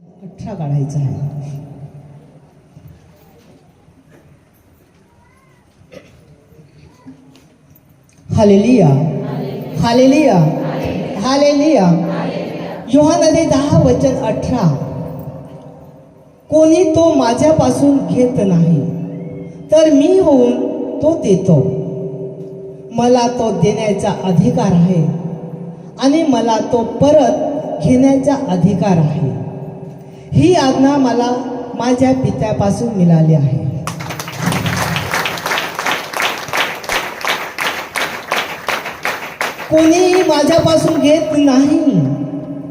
अठरा काढायचा आहे. हालेलिया. हालेलिया. हालेलिया. योहानदे दहा वचन अठरा. कोणी तो माझ्यापासून घेत नाही तर मी होऊन तो देतो. मला तो देण्याचा अधिकार आहे आणि मला तो परत घेण्याचा अधिकार आहे. ही आज्ञा मला माझ्या पित्यापासून मिळाली आहे. कोणीही माझ्यापासून घेत नाही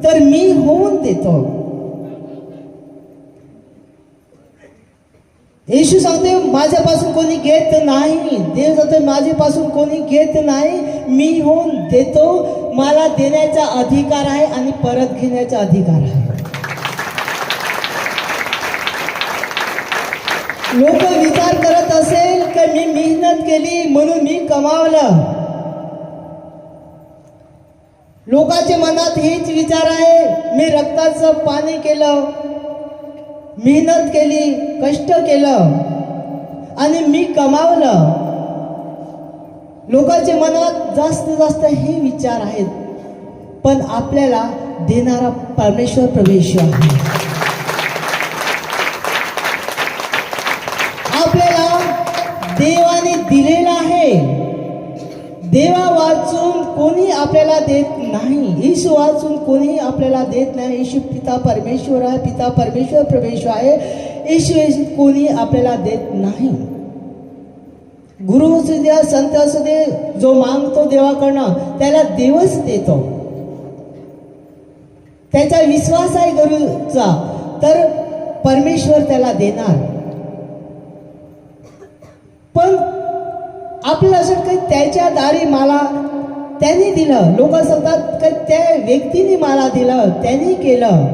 तर मी होऊन देतो. येशू सांगते माझ्यापासून कोणी घेत नाही देव सांगते माझ्यापासून कोणी घेत नाही मी होऊन देतो. मला देण्याचा अधिकार आहे आणि परत घेण्याचा अधिकार आहे. लोक विचार करत असेल की मी मेहनत केली म्हणून मी कमावलं. लोकांच्या मनात हेच विचार आहे मी रक्ताचं पाणी केलं मेहनत केली कष्ट केलं आणि मी कमावलं. लोकांच्या मनात जास्त जास्त हे विचार आहेत पण आपल्याला देणारा परमेश्वर प्रवेश आहे आपल्याला देवाने दिलेला आहे. देवा वाचून कोणी आपल्याला देत नाही. येशू वाचून कोणी आपल्याला देत नाही. येशू पिता परमेश्वर आहे पिता परमेश्वर परमेश्वर आहे. येशू येशू कोणी आपल्याला देत नाही. गुरु असू द्या संत असू दे जो मागतो देवाकडनं त्याला देवच देतो. त्याचा विश्वास आहे गुरुचा. तर परमेश्वर त्याला देणार. पण आपलं असं काही त्याच्या दारी मला त्यांनी दिलं. लोक सांगतात की त्या व्यक्तीने मला दिलं त्यांनी केलं.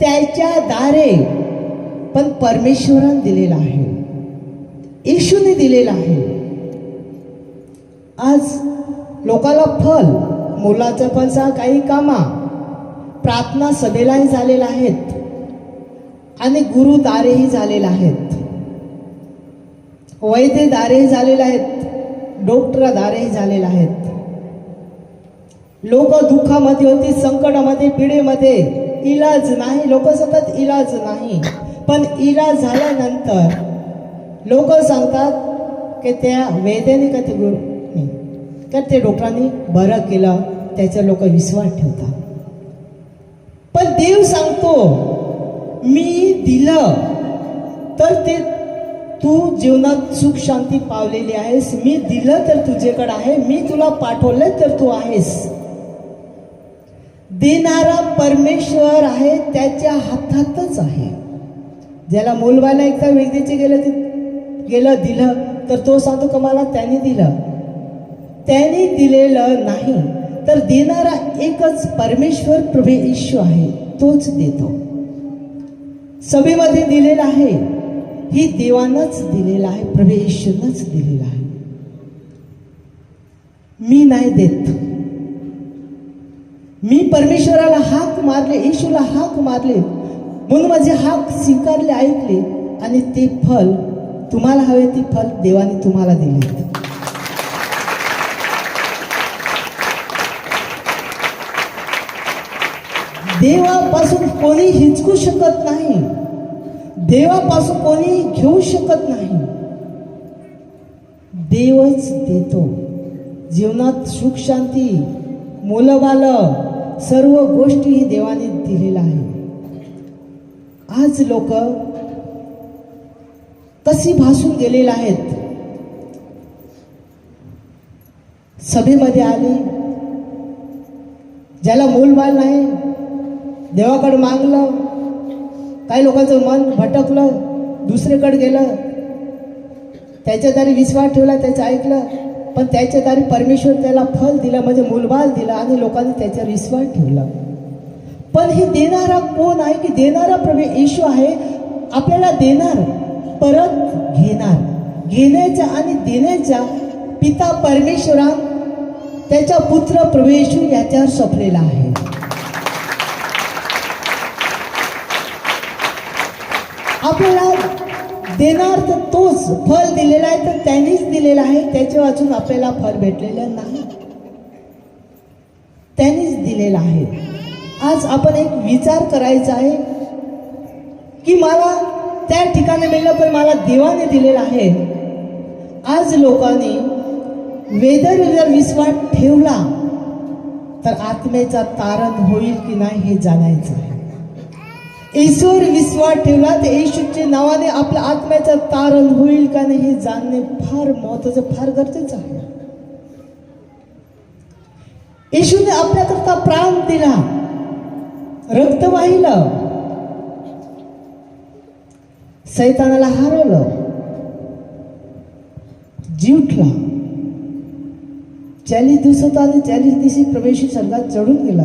त्याच्या दारे पण परमेश्वरान दिलेलं आहे. येशूने दिलेलं आहे. आज लोकाला फल मुलाचं पण काही कामा. प्रार्थना सभेलाही झालेल्या आहेत. आणि गुरुदारेही झालेले आहेत. वैद्य दारेही झालेले आहेत. डॉक्टर दारेही झालेले आहेत. लोक दुःखामध्ये होती संकटामध्ये पिढीमध्ये. इलाज नाही. लोक सतत इलाज नाही. पण इलाज झाल्यानंतर लोक सांगतात की त्या वैद्याने का ते गुरु नाही तर ते डॉक्टरांनी बरं केलं त्याचा लोक विश्वास ठेवतात. पण देव सांगतो मी दिलं तर ते तू जीवनात सुख शांती पावलेली आहेस. मी दिलं तर तुझ्याकडे आहे. मी तुला पाठवलं तर तू आहेस. देणारा परमेश्वर आहे त्याच्या हातातच आहे. ज्याला मुलबाला एकदा व्यक्तीचे गेलं ते गेलं दिलं तर तो सांगतो का मला त्याने दिलं. त्याने दिलेलं नाही. तर देणारा एकच परमेश्वर प्रभे येशू आहे. तोच देतो. सभेमध्ये दिलेला आहे. ही देवानच दिलेला आहे प्रवेशनच दिलेलं दिलेला आहे. मी नाही देत. मी परमेश्वराला हाक मारले येशूला हाक मारले म्हणून माझे हाक स्वीकारले ऐकले आणि ते फल तुम्हाला हवे ते फल देवाने तुम्हाला दिले. देवापासून कोणी हिचकू शकत नाही. देवापासून कोणी घेऊ शकत नाही. देवच देतो. जीवनात सुख शांती मुलबाल सर्व गोष्टी ही देवाने दिलेल्या आहे आज लोक तशी भासून गेलेले आहेत. सभेमध्ये आले. ज्याला मूलबाल नाही देवाकडे मागलं. काही लोकांचं मन भटकलं दुसरीकडे गेलं. त्याच्या दारी विश्वास ठेवला त्याचं ऐकलं. पण त्याच्या दारी परमेश्वर त्याला फल दिलं म्हणजे मूलबाल दिला आणि लोकांनी त्याच्यावर विश्वास ठेवला. पण हे देणारा कोण आहे की देणारा प्रभू येशू आहे? आपल्याला देणार परत घेणार. घेण्याचा आणि देण्याच्या पिता परमेश्वरा त्याचा पुत्र प्रभू येशू याच्यावर सपलेला आहे. आपल्याला देणार तर तोच फल दिलेला आहे तर त्यांनीच दिलेला आहे. त्याच्या वाचून आपल्याला फल भेटलेलं नाही. त्यांनीच दिलेला आहे. आज आपण एक विचार करायचा आहे की मला त्या ठिकाणी मिळलं पण मला देवाने दिलेलं आहे. आज लोकांनी वेदर जर विश्वास ठेवला तर आत्मेचा तारण होईल की नाही हे जाणायचं आहे. ईश्वर विश्वास ठेवला तर येशूच्या नावाने आपल्या आत्म्याचं तारण होईल का नाही हे जाणणे फार महत्वाचं फार गरजेचं आहे. येशूने आपल्याकरता प्राण दिला रक्त वाहिलं सैतानाला हरवलं जिवठला चाळीस दिवसात आणि चाळीस दिवशी प्रवेशी स्वर्गात चढून गेला.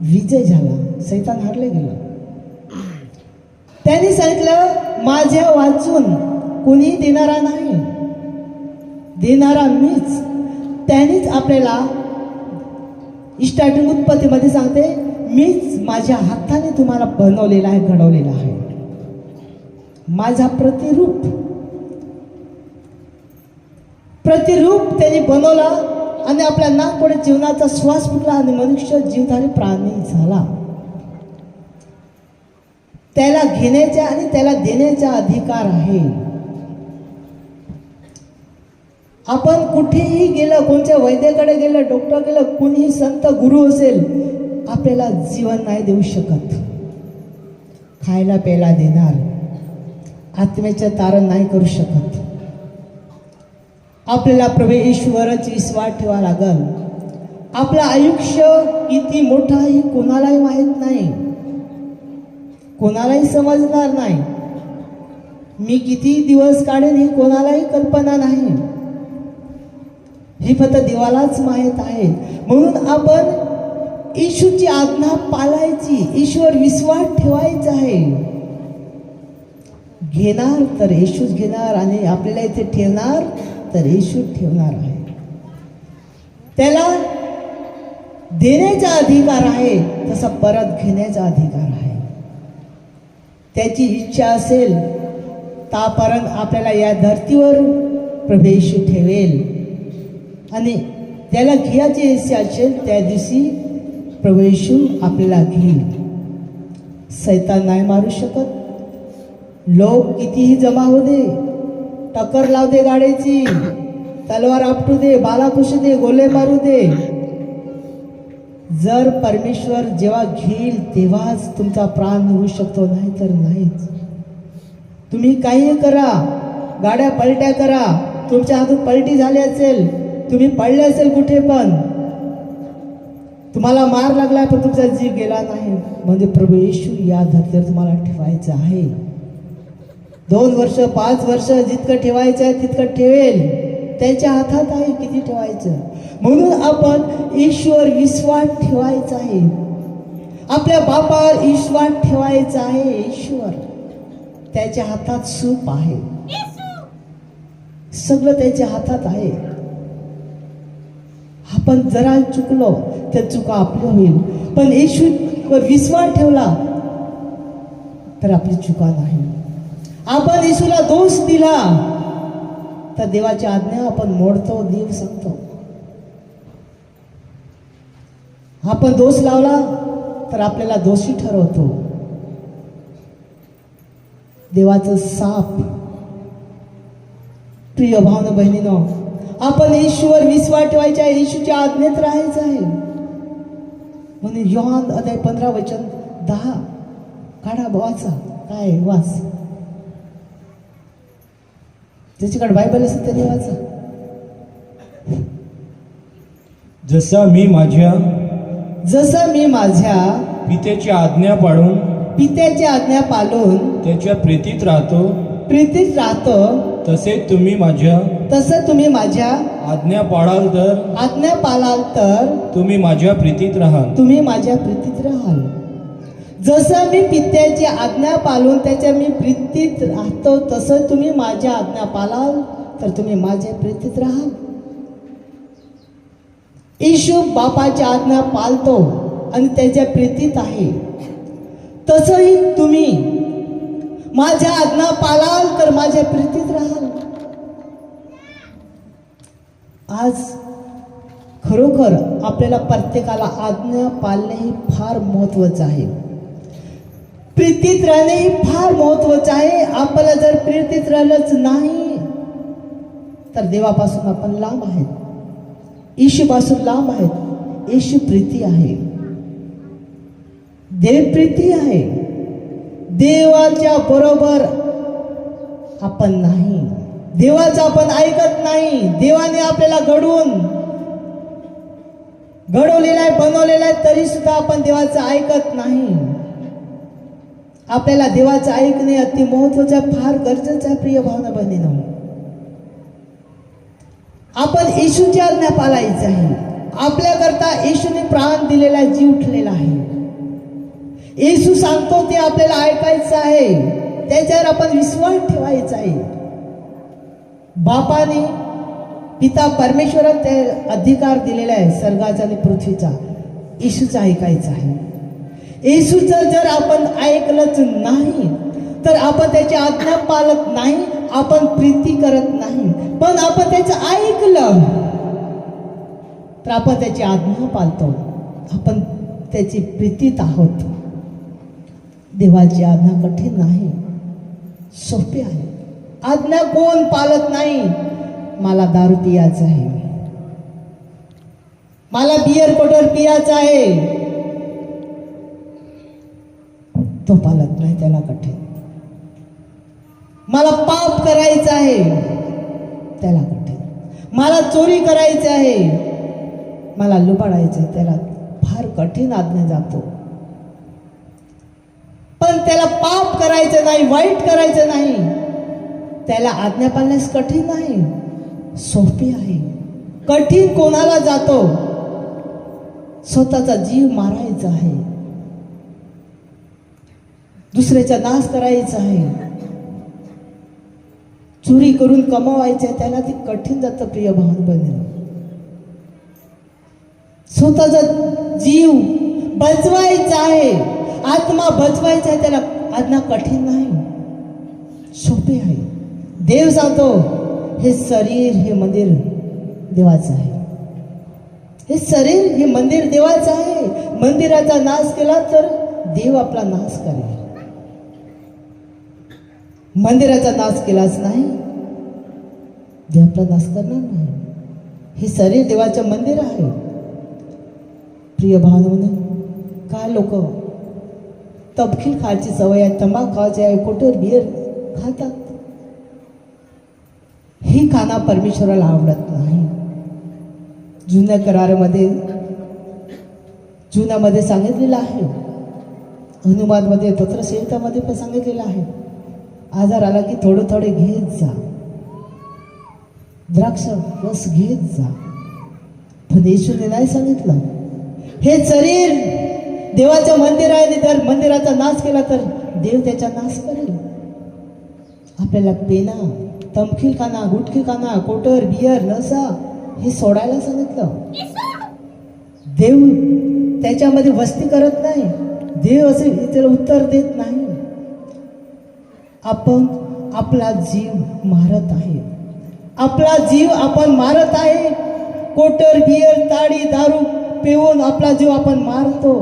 विजय झाला. सैतान हरले गेलं. त्यांनी सांगितलं माझ्या वाचून कुणी देणारा नाही. देणारा मीच. त्यांनीच आपल्याला स्टार्टिंग उत्पत्तीमध्ये सांगते मीच माझ्या हाताने तुम्हाला बनवलेला आहे घडवलेला आहे. माझा प्रतिरूप. प्रतिरूप त्यांनी बनवला. आणि आपल्या नागपुढे जीवनाचा श्वास फुटला आणि मनुष्य जीवधारी प्राणी झाला. त्याला घेण्याचा आणि त्याला देण्याचा अधिकार आहे. आपण कुठेही गेलं कोणत्या वैद्याकडे गेलं डॉक्टर गेलं कुणीही संत गुरु असेल आपल्याला जीवन नाही देऊ शकत. खायला प्यायला देणार. आत्म्याचे तारण नाही करू शकत. आपल्याला प्रभू ईश्वरच विश्वास ठेवा लागल. आपलं आयुष्य किती मोठं आहे हे कोणालाही माहीत नाही. कोणालाही समजणार नाही. मी किती दिवस काढेन ही कोणालाही कल्पना नाही. ही फक्त देवालाच माहीत आहे. म्हणून आपण येशूची आज्ञा पालायची ईश्वर विश्वास ठेवायचा आहे. घेणार तर येशूच घेणार आणि आपल्याला इथे ठेवणार तर येशू ठेवणार आहे. त्याला देण्याचा अधिकार आहे तसा परत घेण्याचा अधिकार आहे. त्याची इच्छा असेल तापर्यंत आपल्याला या धर्तीवर प्रवेश ठेवेल. आणि त्याला घ्यायची इच्छा असेल त्या दिवशी प्रवेशू आपल्याला घेईल. सैतान नाही मारू शकत. लोक कितीही जमा होऊ दे टक्कर लाव दे गाडीची. तलवार आपटू दे बाला दे गोले मारू दे. जर परमेश्वर जेव्हा घेईल तेव्हाच तुमचा प्राण होऊ शकतो नाही तर नाहीच. तुम्ही काही करा गाड्या पलट्या करा तुमच्या हातून पलटी झाली असेल तुम्ही पडले असेल कुठे पण. तुम्हाला मार लागला पण तुमचा जीव गेला नाही. म्हणजे प्रभू येशू या धर्तीवर तुम्हाला ठेवायचं आहे. दोन वर्ष पाच वर्ष जितकं ठेवायचं आहे तितकं ठेवेल. त्याच्या हातात आहे किती ठेवायचं? म्हणून आपण ईश्वर विश्वास ठेवायचा आहे. आपल्या बापावर विश्वास ठेवायचा आहे ईश्वर. त्याच्या हातात सूप आहे. सगळं त्याच्या हातात आहे. आपण जरा चुकलो तर चुका आपलं होईल. पण येशूवर विश्वास ठेवला तर आपली चुका नाही. आपण येशूला दोष दिला तर देवाची आज्ञा आपण मोडतो देव सांगतो. आपण दोष लावला तर आपल्याला दोषी ठरवतो. देवाचं साप. प्रिय भावना बहिणीनो आपण ईश्वर विश्वास ठेवायचा आहे येशूच्या आज्ञेत राहायचं आहे. म्हणून योहान अध्याय पंधरा वचन दहा काढा वाचा काय वाच ज्याच्याकडे बायबल असेल त्याने वाचा. जसा मी माझ्या जसं मी माझ्या पित्याची आज्ञा पाळून पित्याची आज्ञा पाळून त्याच्या प्रीतीत राहतो प्रीतीत राहतो तसे तुम्ही माझ्या तसं तुम्ही माझ्या आज्ञा पाळाल तर आज्ञा पाळाल तर तुम्ही माझ्या प्रीतीत राहाल. तुम्ही माझ्या प्रीतीत राहाल. जसं मी पित्याची आज्ञा पाळून त्याच्या मी प्रीतीत राहतो तसं तुम्ही माझ्या आज्ञा पाळाल तर तुम्ही माझ्या प्रीतीत राहाल. येशू बापाची आज्ञा पाळतो आणि त्याच्या प्रीतीत आहे. तसंही तुम्ही माझ्या आज्ञा पालाल तर माझ्या प्रीतीत राहाल. आज खरोखर आपल्याला प्रत्येकाला आज्ञा पाळणे हे फार महत्वाचं आहे. प्रीतीत राहणे हे फार महत्वाचं हो आहे आपल्याला जर प्रीतीत राहिलंच नाही तर देवापासून आपण लांब आहेत. येशूपासून लांब आहेत. येशू प्रीती आहे. देव प्रीती आहे. देवाच्या बरोबर आपण नाही. देवाचं आपण ऐकत नाही. देवाने आपल्याला घडवून घडवलेला आहे बनवलेला आहे तरी सुद्धा आपण देवाचं ऐकत नाही. आपल्याला देवाचं ऐकणे अति महत्वाचं फार गरजेचं प्रिय भावना बहिणीनं. आपण येशूची आज्ञा पालायचं आहे. आपल्याकरता येशूने प्राण दिलेला आहे, जीव उठलेला आहे. येशू सांगतो ते आपल्याला ऐकायचं आहे. त्याच्यावर आपण विश्वास ठेवायचा आहे. बापाने पिता परमेश्वरात ते अधिकार दिलेला आहे स्वर्गाचा आणि पृथ्वीचा. येशूचा ऐकायचा आहे. येशूचं जर आपण ऐकलंच नाही तर आपण त्याची आज्ञा पाळत नाही आपण प्रीती करत नाही. पण आपण त्याचं ऐकलं तर आपण त्याची आज्ञा पाळतो आपण त्याची प्रीतीत आहोत. देवाची आज्ञा कठीण नाही सोपी आहे. आज्ञा कोण पाळत नाही? मला दारू पियाचं आहे. मला बियर पटर पियाचं आहे. तो पालत नाही त्याला कठीण. मला पाप करायचं आहे त्याला कठीण. मला चोरी करायची आहे मला लुबाडायचं आहे त्याला फार कठीण आज्ञा जातो. पण त्याला पाप करायचं नाही वाईट करायचं नाही. त्याला आज्ञा पाळण्यास कठीण नाही सोपी आहे. कठीण कोणाला जातो? स्वतःचा जीव मारायचा आहे. दुसऱ्याचा नाश करायचा आहे. चोरी करून कमावायचे आहे त्याला ते कठीण जातं प्रिय भावन बने स्वतःचा जीव बचवायचा आहे. आत्मा बचवायचा आहे त्याला आज्ञा कठीण नाही. सोपे आहे. देव सांगतो हे शरीर हे मंदिर देवाचं आहे. हे शरीर हे मंदिर देवाचं आहे. मंदिराचा नाश केला तर देव आपला नाश करेल. मंदिराचा नाश केलाच नाही. देव आपला नाश करणार नाही. हे शरीर देवाचं मंदिर आहे. प्रिय भावना काय लोक तपखील खायची सवय आहे तंबाखू खायची आहे कोटर बियर खातात? ही खाना परमेश्वराला आवडत नाही. जुन्या करारामध्ये जुन्यामध्ये सांगितलेलं आहे. हनुमानमध्ये पत्रसेवितामध्ये पण सांगितलेलं आहे. आजार आला की थोडं थोडे घेत जा. द्राक्ष रस घेत जा. पण येशूने नाही सांगितलं. हे शरीर देवाचं मंदिर आहे तर जर मंदिराचा नाश केला तर देव त्याचा नाश करेल. आपल्याला पेना तमखील खाना गुटखी खाना कोटर बियर नसा हे सोडायला सांगितलं. देव त्याच्यामध्ये वस्ती करत नाही. देव असे त्याला उत्तर देत नाही. आपण आपला जीव मारत आहे. आपला जीव आपण मारत आहे. कोटर बियर ताडी दारू पिऊन आपला जीव आपण मारतो.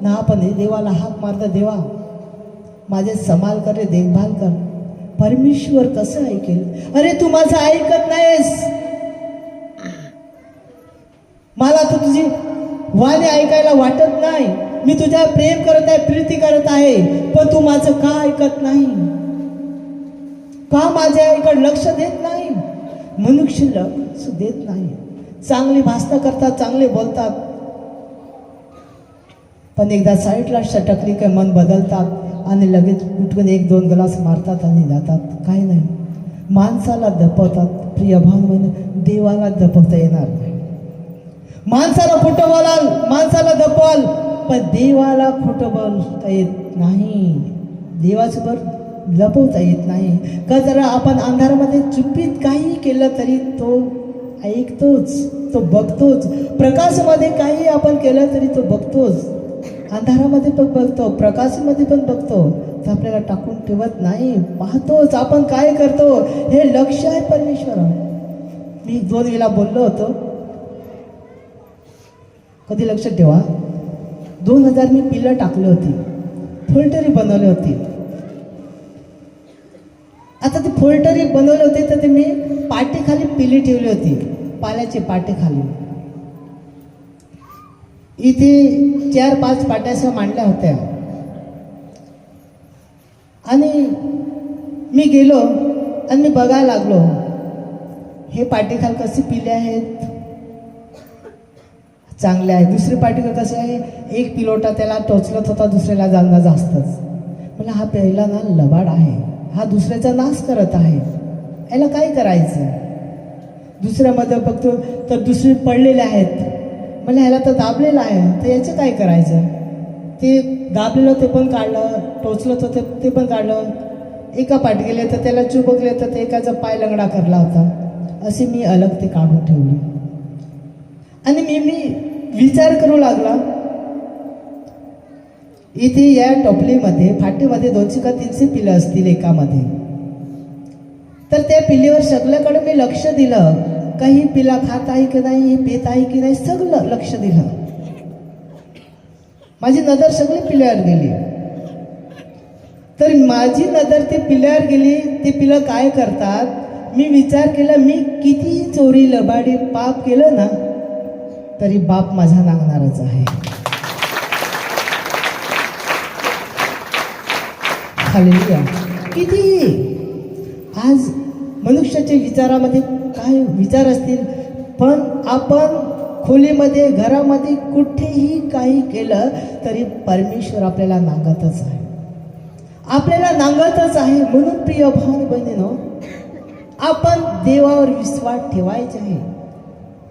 ना आपण हे देवाला हाक मारतो देवा माझे समाल कर रे देखभाल कर. परमेश्वर कसं ऐकेल? अरे तू माझं ऐकत नाहीस. मला तर तुझी वाणी ऐकायला वाटत नाही. मी तुझ्या प्रेम करत आहे प्रीती करत आहे पण तू माझं का ऐकत नाही? का माझ्या इकडे लक्ष देत नाही? मनुष्य लक्ष देत नाही. चांगली भाषणं करतात चांगले बोलतात. पण एकदा साईडला सटकली काय मन बदलतात आणि लगेच उठून एक दोन ग्लास मारतात आणि जातात. काही नाही. माणसाला दपवतात. प्रिय भान देवाला दपवता येणार नाही. माणसाला खोटं बोलाल माणसाला दपवाल. पण देवाला खोटं बोलता येत नाही. देवासोबत लपवता येत नाही. का जरा आपण अंधारामध्ये चुपीत काही केलं तरी तो ऐकतोच तो बघतोच. प्रकाशामध्ये काही आपण केलं तरी तो बघतोच. अंधारामध्ये पण बघतो प्रकाशामध्ये पण बघतो. तर आपल्याला टाकून ठेवत नाही. पाहतोच आपण काय करतो हे लक्ष आहे परमेश्वर मी दोन वेळेला बोललो होतो. कधी लक्षात ठेवा. दोन हजार मी पिलं टाकली होती. फोल्टरी बनवली होती. आता ते फोल्टरी बनवले होते तर ते मी पाठीखाली पिली ठेवली होती पाल्याची पाठीखाली. इथे चार पाच पाट्याशा मांडल्या होत्या. आणि मी गेलो आणि मी बघायला लागलो हे पाटीखाल कसे पिले आहेत? चांगले आहे. दुसरी पाटीखाल असे आहे एक पिलोटा त्याला टोचलत होता दुसऱ्याला जाणार जास्तच. मला हा पहिला ना लबाड आहे. हा दुसऱ्याचा नाश करत आहे. याला काय करायचं? दुसऱ्यामध्ये बघतो तर दुसरे पडलेले आहेत. मला ह्याला तर दाबलेलं आहे. तर याचं काय करायचं? ते दाबलेलं ते पण काढलं टोचलं तर ते ते पण काढलं. एका पाठ गेले तर त्याला चुबकले तर ते एकाचा पाय लंगडा करला होता. असे मी अलग ते काढून ठेवले. आणि मी मी विचार करू लागला. इथे या टोपलीमध्ये फाटीमध्ये दोनशे का तीनशे पिलं असतील एकामध्ये. तर त्या पिल्लीवर सगळ्याकडे मी लक्ष दिलं. काही पिला खात आहे की नाही पेत आहे की नाही सगळं लक्ष दिलं. माझी नजर सगळी पिल्यावर गेली. तर माझी नजर ते पिल्यावर गेली. ते पिलं काय करतात? मी विचार केला मी किती चोरी लबाडी पाप केलं ना तरी बाप माझा लागणारच आहे. हालेलुया. किती? आज मनुष्याच्या विचारामध्ये काय विचार असतील? पण आपण खोलीमध्ये घरामध्ये कुठेही काही केलं तरी परमेश्वर आपल्याला नांगतच आहे. आपल्याला नांगतच आहे म्हणून प्रिय भाऊ बहिणीनो आपण देवावर विश्वास ठेवायचे आहे.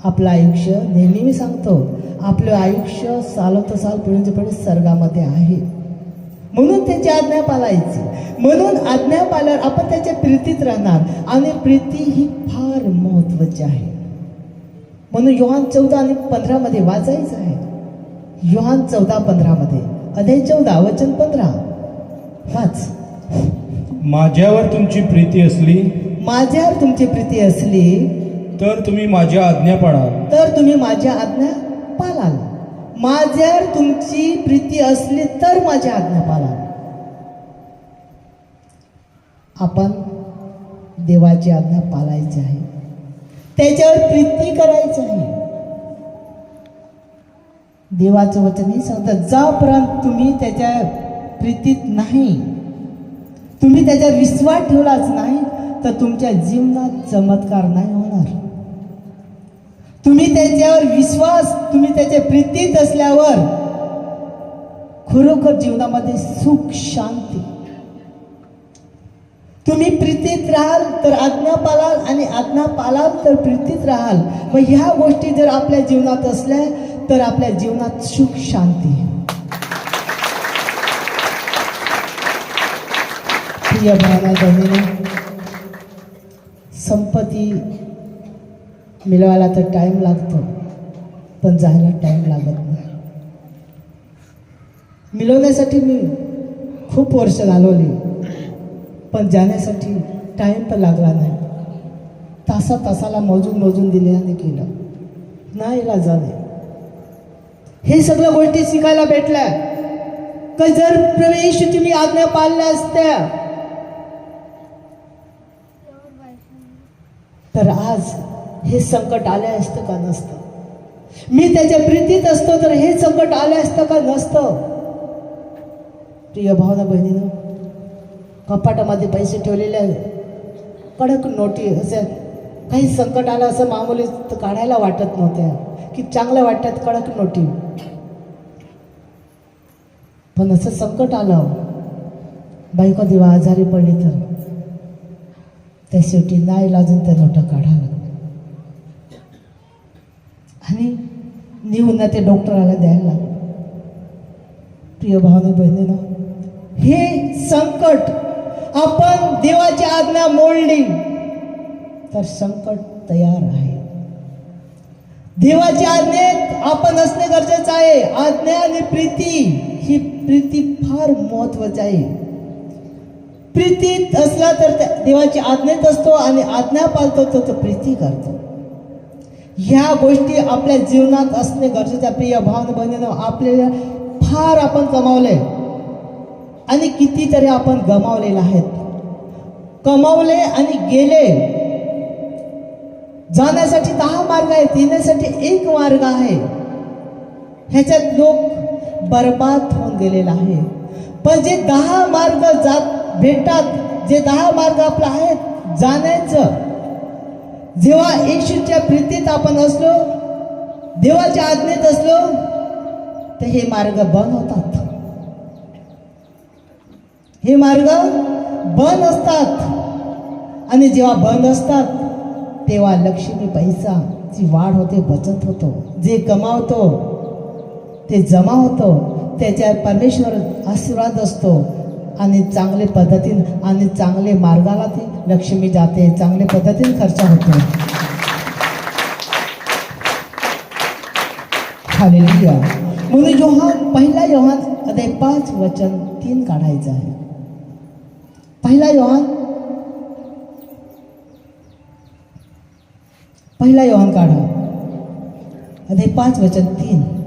आपलं आयुष्य नेहमी मी सांगतो आपलं आयुष्य चालत चाल पिढीच्या पिढी स्वर्गामध्ये आहे. म्हणून त्याची आज्ञा पाळायची. म्हणून आज्ञा पाळल्यावर आपण त्याच्या प्रीतीत राहणार. आणि प्रीती ही फार महत्वाची आहे. म्हणून योहान चौदा आणि पंधरामध्ये वाचायचं आहे. योहान चौदा पंधरामध्ये. अध्याय चौदा वचन पंधरा. वाच. माझ्यावर तुमची प्रीती असली माझ्यावर तुमची प्रीती असली तर तुम्ही माझ्या आज्ञा पाळाल. तर तुम्ही माझ्या आज्ञा पाळाल. माझ्यावर तुमची प्रीती असली तर माझ्या आज्ञा पाळाल. आपण देवाची आज्ञा पाळायची आहे. त्याच्यावर प्रीती करायची आहे. देवाचं वचन हे सांगतात जापर्यंत तुम्ही त्याच्या प्रीतीत नाही तुम्ही त्याच्यावर विश्वास ठेवलाच नाही तर तुमच्या जीवनात चमत्कार नाही होणार. तुम्ही त्याच्यावर विश्वास तुम्ही त्याच्या प्रीतीत असल्यावर खरोखर जीवनामध्ये सुख शांती. तुम्ही प्रीतीत राहाल तर आज्ञा पालाल आणि आज्ञा पालाल तर प्रीतीत राहाल. मग ह्या गोष्टी जर आपल्या जीवनात असल्या तर आपल्या जीवनात सुख शांती. प्रिय भावना संपत्ती मिळवायला तर टाईम लागतो पण जायला टाईम लागत नाही. मिळवण्यासाठी मी खूप वर्ष घालवली पण जाण्यासाठी टाईम पण लागला नाही. तासा तासाला मोजून मोजून दिल्याने आणि केलं. नाही इला झाले हे सगळ्या गोष्टी शिकायला भेटल्या. का जर प्रवेश तुम्ही आज्ञा पाळल्या असत्या तर आज हे संकट आले असतं का नसतं? मी त्याच्या प्रीतीत असतो तर हे संकट आले असतं का नसतं? प्रिय भावना बहिणीनं कपाटामध्ये पैसे ठेवलेले आहे. कडक नोटी असे काही संकट आलं असं मामूली तर काढायला वाटत नव्हत्या. की चांगल्या वाटतात कडक नोटी. पण असं संकट आलं. बायको दिवा आजारी पडली तर. त्या शेवटी नाही लाजून त्या नोटा काढायला लागल्या. आणि नेऊन ना ते डॉक्टराला द्यायला लागलो. प्रिय भावने बहिणीनं हे संकट आपण देवाची आज्ञा मोडली तर संकट तयार आहे. देवाच्या आज्ञेत आपण असणे गरजेचं आहे. आज्ञा आणि प्रीती ही प्रीती फार महत्वाची आहे. प्रीतीत असला तर त्या देवाची आज्ञेत असतो आणि आज्ञा पाळतो तर तो प्रीती करतो. ह्या गोष्टी आपल्या जीवनात असणे गरजेचं आहे. प्रिय भावना बहिणीनं आपल्याला फार आपण कमावले आणि कितीतरी आपण गमावलेले आहेत. कमावले आणि गेले. जाण्यासाठी दहा मार्ग आहेत येण्यासाठी एक मार्ग आहे. ह्याच्यात लोक बर्बाद होऊन गेलेला आहे. पण जे दहा मार्ग जात भेटतात जे दहा मार्ग आपला आहेत जाण्याचं जेव्हा येशूच्या प्रीतीत आपण असलो देवाच्या आज्ञेत असलो तर हे मार्ग बंद होतात. हे मार्ग बंद असतात. आणि जेव्हा बंद असतात तेव्हा लक्ष्मी पैसा वाढ होते बचत होतो. जे कमावतो ते जमा होतो. त्याच्यावर परमेश्वर आशीर्वाद असतो. आणि चांगले पद्धतीनं आणि चांगले मार्गाला ती लक्ष्मी जाते. चांगल्या पद्धतीने खर्च होतो. हालेलुया म्हणून योहान पहिला योहान अदे पाच वचन तीन काढायचं आहे. पहिला योहान पहिला योहान काढा. अदे पाच वचन तीन.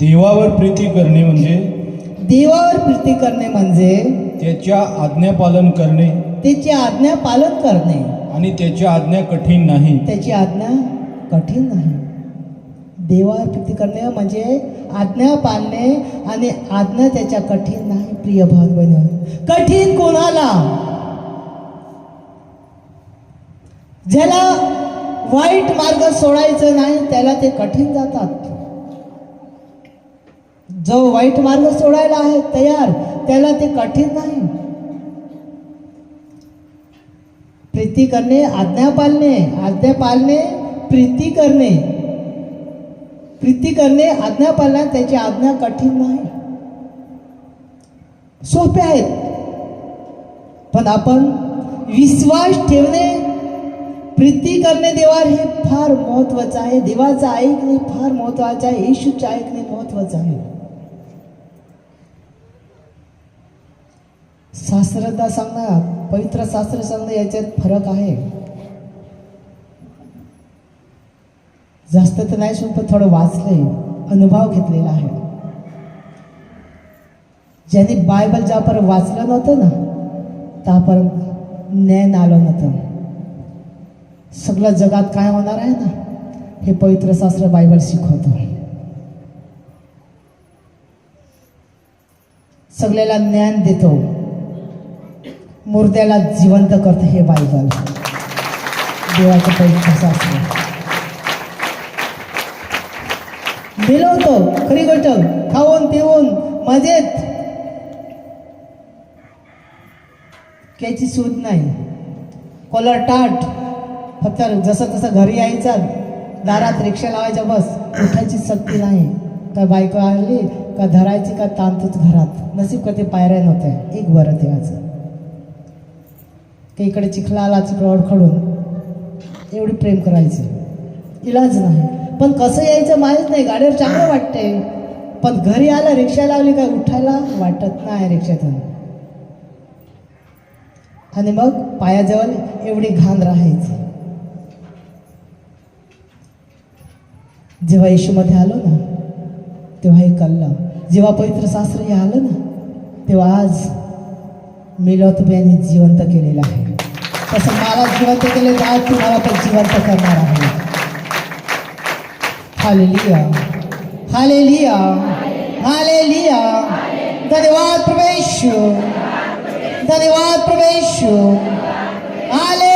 देवावर प्रीती करणे म्हणजे? देवावर प्रीती करणे म्हणजे? त्याच्या आज्ञापालन करणे. त्याची आज्ञा पालन करणे. आणि त्याच्या आज्ञा कठीण नाही. त्याची आज्ञा कठीण नाही. देवावर प्रीती करणे म्हणजे आज्ञा पाळणे आणि आज्ञा त्याच्या कठीण नाही प्रिय बहिणी कठीण कोणाला? ज्याला वाईट मार्ग सोडायचं नाही त्याला ते कठीण जातात. जो वाईट मार्ग सोडायला आहे तयार त्याला ते कठीण नाही. प्रीती करणे आज्ञा पाळणे आज्ञा पाळणे प्रीती करणे. प्रीती करणे आज्ञा पाळणे त्याची आज्ञा कठीण नाही. सोपे आहेत. पण आपण विश्वास ठेवणे प्रीती करणे देवावर हे फार महत्वाचं आहे. देवाचं ऐकणे फार महत्वाचं आहे. येशूचं ऐकणे महत्वाचं आहे. शास्त्रज्ञ सांगणं पवित्र शास्त्र सांगणं याच्यात फरक आहे. जास्त तर नाही शिकून पण थोडं वाचलंय अनुभव घेतलेला आहे. ज्यांनी बायबल ज्यापर्यंत वाचलं नव्हतं ना त्यापर्यंत ज्ञान आलं नव्हतं. सगळं जगात काय होणार आहे ना हे पवित्र शास्त्र बायबल शिकवतो. सगळ्याला ज्ञान देतो. मूर्त्याला जिवंत करतं हे बायबल. देवाचं पवित्र असतं मिळवतो खरी गोष्ट. खाऊन पिऊन मजेत. त्याची सूत नाही. कॉलर टाट. फक्त जसं तसं घरी यायचं दारात रिक्षा लावायच्या बस उठायची सक्ती नाही. का बायको आली का धरायची का ताणतोच घरात. नसीब का ते पायऱ्या नव्हत्या. एक बरं देवाचं. ते इकडे चिखला आला चिखला एवढी प्रेम करायची. इलाज नाही. पण कसं यायचं माहीत नाही. गाडीवर चांगलं वाटते पण घरी आलं रिक्षा लावली का उठायला वाटत नाही रिक्षातून. आणि मग पायाजवळ एवढी घाण राहायची. जेव्हा येशूमध्ये आलो ना तेव्हा हे कळलं. जेव्हा पवित्र शास्त्र हे आलं ना तेव्हा आज मिलोतबे यांनी जिवंत केलेलं आहे. तसं मला जिवंत केले तर आज तुम्हाला पण जिवंत करणार आहे हालेलिया हालेलिया हालेलिया धन्यवाद प्रवेश धन्यवाद प्रवेश हाले